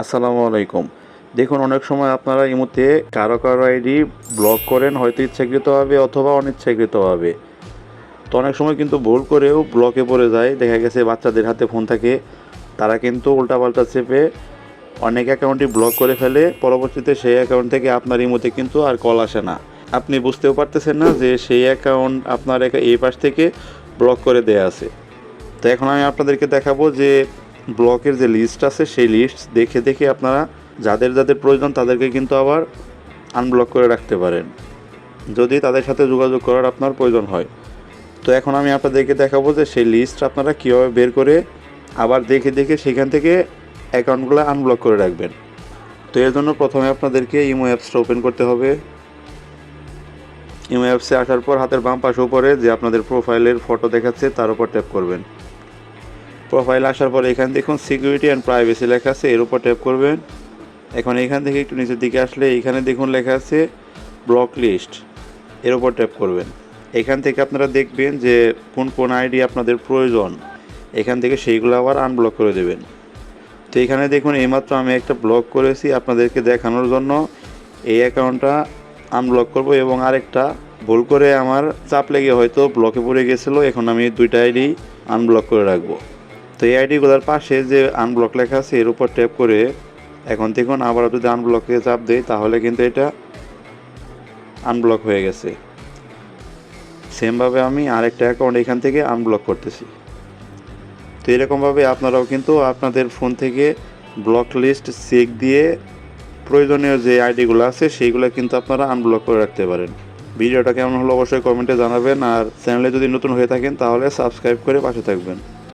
আসসালামু আলাইকুম। দেখুন, অনেক সময় আপনারা এই মুহূর্তে কারও কারও আইডি ব্লক করেন, হয়তো ইচ্ছাকৃতভাবে অথবা অনিচ্ছাকৃতভাবে তো অনেক সময় কিন্তু ভুল করেও ব্লকে পড়ে যায়। দেখা গেছে বাচ্চাদের হাতে ফোন থাকে, তারা কিন্তু উল্টাপাল্টা চেপে অনেক অ্যাকাউন্টই ব্লক করে ফেলে। পরবর্তীতে সেই অ্যাকাউন্ট থেকে আপনার এই মুহূর্তে কিন্তু আর কল আসে না। আপনি বুঝতেও পারতেছেন না যে সেই অ্যাকাউন্ট আপনার এই পাশ থেকে ব্লক করে দেয়া আছে। তো এখন আমি আপনাদেরকে দেখাবো যে ব্লকের যে লিস্ট আছে, সেই লিস্ট দেখে দেখে আপনারা যাদের যাদের প্রয়োজন তাদেরকে কিন্তু আবার আনব্লক করে রাখতে পারেন। যদি তাদের সাথে যোগাযোগ করার আপনার প্রয়োজন হয়। তো এখন আমি আপনাদেরকে দেখাবো যে সেই লিস্ট আপনারা কীভাবে বের করে আবার দেখে দেখে সেখান থেকে অ্যাকাউন্টগুলো আনব্লক করে রাখবেন। তো এর জন্য প্রথমে আপনাদেরকে ইমো অ্যাপসটা ওপেন করতে হবে। ইমো অ্যাপসে আসার পর হাতের বাম পাশে উপরে যে আপনাদের প্রোফাইলের ফটো দেখাচ্ছে, তার উপর ট্যাপ করবেন। প্রোফাইল আসার পর এখানে দেখুন সিকিউরিটি অ্যান্ড প্রাইভেসি লেখা আছে, এর উপর ট্যাপ করবেন। এখন এখান থেকে একটু নিচের দিকে আসলে এখানে দেখুন লেখা আছে ব্লক লিস্ট এর উপর ট্যাপ করবেন। এখান থেকে আপনারা দেখবেন যে কোন কোন আইডি আপনাদের প্রয়োজন, এখান থেকে সেইগুলো আবার আনব্লক করে দেবেন। তো এখানে দেখুন এইমাত্র আমি একটা ব্লক করেছি আপনাদেরকে দেখানোর জন্য। এই অ্যাকাউন্টটা আনব্লক করব এবং আরেকটা, ভুল করে আমার চাপ লেগে হয়তো ব্লকে পড়ে গেছিল, এখন আমি দুইটা আইডি আনব্লক করে রাখব। তো এই আইডিগুলোর পাশে যে আনব্লক লেখা আছে, এর উপর ট্যাপ করে এখন দেখুন, আবার যদি আনব্লকে চাপ দেই, তাহলে কিন্তু এটা আনব্লক হয়ে গেছে। সেমভাবে আমি আরেকটা অ্যাকাউন্ট এখান থেকে আনব্লক করতেছি। তো এরকমভাবে আপনারাও কিন্তু আপনাদের ফোন থেকে ব্লক লিস্ট চেক দিয়ে প্রয়োজনীয় যে আইডিগুলো আছে, সেইগুলো কিন্তু আপনারা আনব্লক করে রাখতে পারেন। ভিডিওটা কেমন হলো অবশ্যই কমেন্টে জানাবেন, আর চ্যানেলে যদি নতুন হয়ে থাকেন, তাহলে সাবস্ক্রাইব করে পাশে থাকবেন।